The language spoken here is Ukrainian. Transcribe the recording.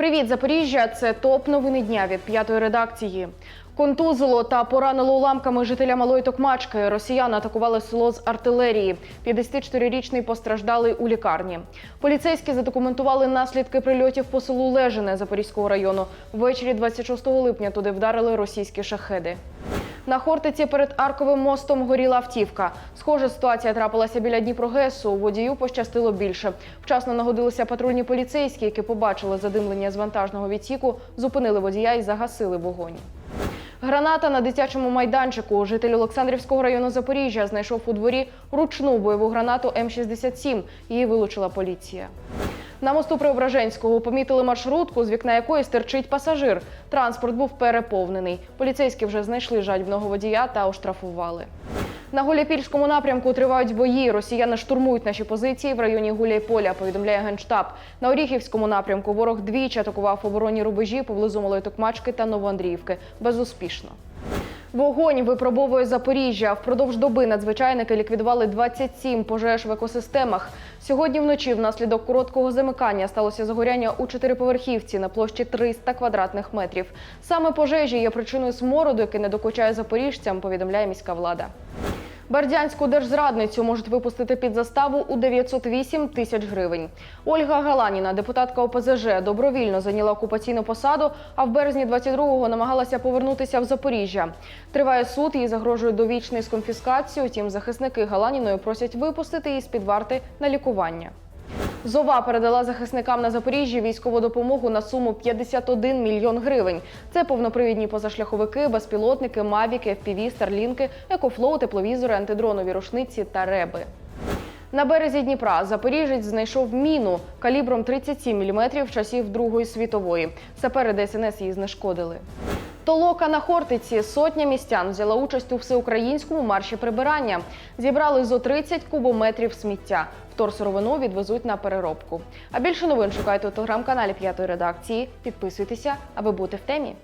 Привіт, Запоріжжя! Це топ новини дня від п'ятої редакції. Контузило та поранило уламками жителя малої Токмачки. Росіяни атакували село з артилерії. 54-річний постраждалий у лікарні. Поліцейські задокументували наслідки прильотів по селу Лежине Запорізького району. Ввечері 26 липня туди вдарили російські шахеди. На Хортиці перед Арковим мостом горіла автівка. Схожа ситуація трапилася біля Дніпрогесу. Водію пощастило більше. Вчасно нагодилися патрульні поліцейські, які побачили задимлення з вантажного відсіку, зупинили водія і загасили вогонь. Граната на дитячому майданчику. Житель Олександрівського району Запоріжжя знайшов у дворі ручну бойову гранату М-67. Її вилучила поліція. На мосту Преображенського помітили маршрутку, з вікна якої стирчить пасажир. Транспорт був переповнений. Поліцейські вже знайшли жадібного водія та оштрафували. На Гуляйпільському напрямку тривають бої. Росіяни штурмують наші позиції в районі Гуляйполя, повідомляє Генштаб. На Оріхівському напрямку ворог двічі атакував оборонні рубежі поблизу Малої Токмачки та Новоандріївки. Безуспішно. Вогонь випробовує Запоріжжя. Впродовж доби надзвичайники ліквідували 27 пожеж в екосистемах. Сьогодні вночі внаслідок короткого замикання сталося загоряння у чотириповерхівці на площі 300 квадратних метрів. Саме пожежі є причиною смороду, який не докучає запоріжцям, повідомляє міська влада. Бердянську держзрадницю можуть випустити під заставу у 908 тисяч гривень. Ольга Галаніна, депутатка ОПЗЖ, добровільно зайняла окупаційну посаду, а в березні 22-го намагалася повернутися в Запоріжжя. Триває суд, їй загрожує довічний з конфіскацією. Втім, захисники Галаніної просять випустити її з під варти на лікування. Зова передала захисникам на Запоріжжі військову допомогу на суму 51 мільйон гривень. Це повнопривідні позашляховики, безпілотники, мавіки, FPV, старлінки, екофлоу, тепловізори, антидронові рушниці та реби. На березі Дніпра Запоріжець знайшов міну калібром 37 мм часів Другої світової. Сапери ДСНС її знешкодили. Толока на Хортиці сотня містян взяла участь у всеукраїнському марші прибирання. Зібрали зо 30 кубометрів сміття. Вторсировину відвезуть на переробку. А більше новин шукайте у телеграм-каналі п'ятої редакції. Підписуйтеся, аби бути в темі.